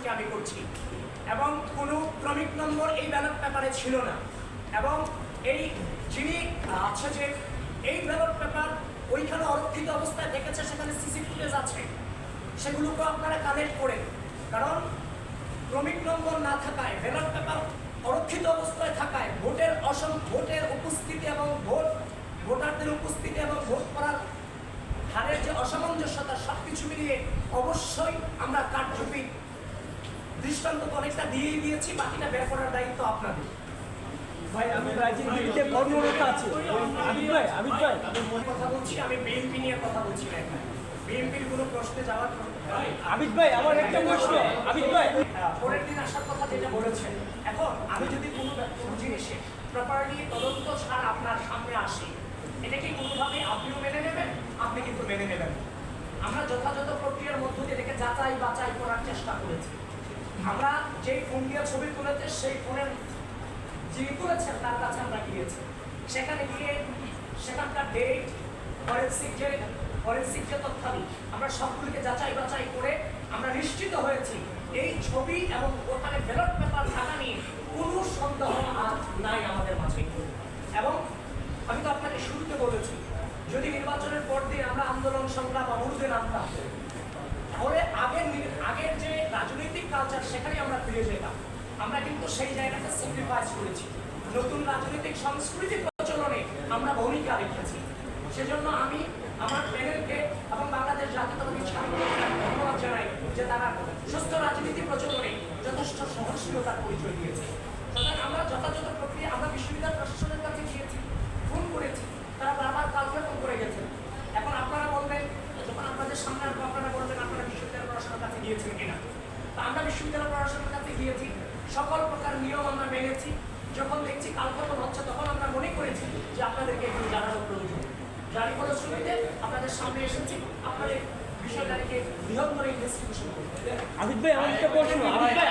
ইনফরমেশনকে আমি করছি। এবং কোনো ক্রমিক নম্বর এই ব্যালট পেপারে ছিল না। এবং এই যিনি আছে যে এই ব্যালট পেপার ওইখানে অরক্ষিত অবস্থায় দেখেছে, সেখানে সিসি ফুটেজ আছে, সেগুলোকে আপনারা কালেক্ট করেন। কারণ ক্রমিক নম্বর না থাকায় ব্যালট পেপার অরক্ষিত অবস্থায় থাকায় ভোটের অসম, ভোটের উপস্থিতি এবং ভোট, ভোটারদের উপস্থিতি এবং ভোট করার হারের যে অসামঞ্জস্যতা সব কিছু মিলিয়ে অবশ্যই আমরা দৃষ্টান্ত তো অনেকটা দিয়েই দিয়েছি বাকিটা বের করার দায়িত্ব আপনাদের। ভাই আমি রাজনীতিতে কর্মরত আছি। আবিদ ভাই আবিদ ভাই আমি কথা বলছি আমি বিএনপি নিয়ে কথা বলছি না বিএনপির কোনো প্রশ্নে যাওয়ার আবিদ ভাই আমার একটা প্রশ্ন। আবিদ ভাই। হ্যাঁ, পরের দিন আসার কথা যেটা বলেছেন। এখন আমি যদি কোনো কোনো জিনিসে প্রপারলি তদন্ত ছাড়া আপনার সামনে আসি এটা কি কোনোভাবে আপনিও মেনে নেবেন? আপনি কিন্তু মেনে নেবেন আমরা যথাযথ প্রক্রিয়ার মধ্য দিয়ে এটাকে যাচাই বাছাই করার চেষ্টা করেছি। আমরা যেই ফোন দিয়ে ছবি তুলেছে, সেই ফোনের যিনি তুলেছেন, তার কাছে আমরা গিয়েছি। সেখানে গিয়ে সেখানকার ডেট ফরেন্সিক যে ফরেন্সিক যে তথ্যাদি আমরা সবগুলিকে যাচাই বাছাই করে আমরা নিশ্চিত হয়েছি, এই ছবি এবং ওখানে ব্যালট পেপার থাকা নিয়ে কোনো সন্দেহ আর নাই আমাদের মাঝে। এবং আমি তো আপনাকে শুরুতে বলেছি, যদি নির্বাচনের পর দিন আমরা আন্দোলন সংগ্রাম অবরোধে নামতাম তাহলে আগের আগের যে রাজনৈতিক কালচার সেখানে আমরা ফিরে যেতাম। আমরা কিন্তু সেই জায়গাটা স্যাক্রিফাইস করেছি। নতুন রাজনৈতিক সংস্কৃতি প্রচলনে আমরা ভূমিকা রেখেছি। সেজন্য আমি আমার প্যানেলকে এবং বাংলাদেশ জাতীয়তাবাদী ধন্যবাদ জানাই যে তারা সুস্থ রাজনীতি প্রচলনে যথেষ্ট সহনশীলতার পরিচয় দিয়েছে। সুতরাং আমরা যথাযথ প্রক্রিয়া, আমরা বিশ্ববিদ্যালয় প্রশাসনের কাছে গিয়েছি ফোন করেছি, তারা বারবার কালকে ফোন করে গেছেন এখন আপনারা বলবেন, যখন আপনাদের সামনে আপনারা বলবেন আপনারা বিশ্ববিদ্যালয় প্রশাসনের কাছে গিয়েছেন কিনা? আমরা বিশ্ববিদ্যালয় প্রশাসনের কাছে গিয়েছি, সকল প্রকার নিয়ম আমরা মেনেছি। যখন দেখছি কালক্ষেপণ হচ্ছে তখন আমরা মনে করেছি যে আপনাদেরকে একটু জানানো প্রয়োজন। যারই ফলশ্রুতিতে আপনাদের সামনে এসেছি, আপনাদের বিষয়টাকে বৃহত্তর ইনভেস্টিগেশন করতে। আদিত ভাই আমার একটা প্রশ্ন আদিত ভাই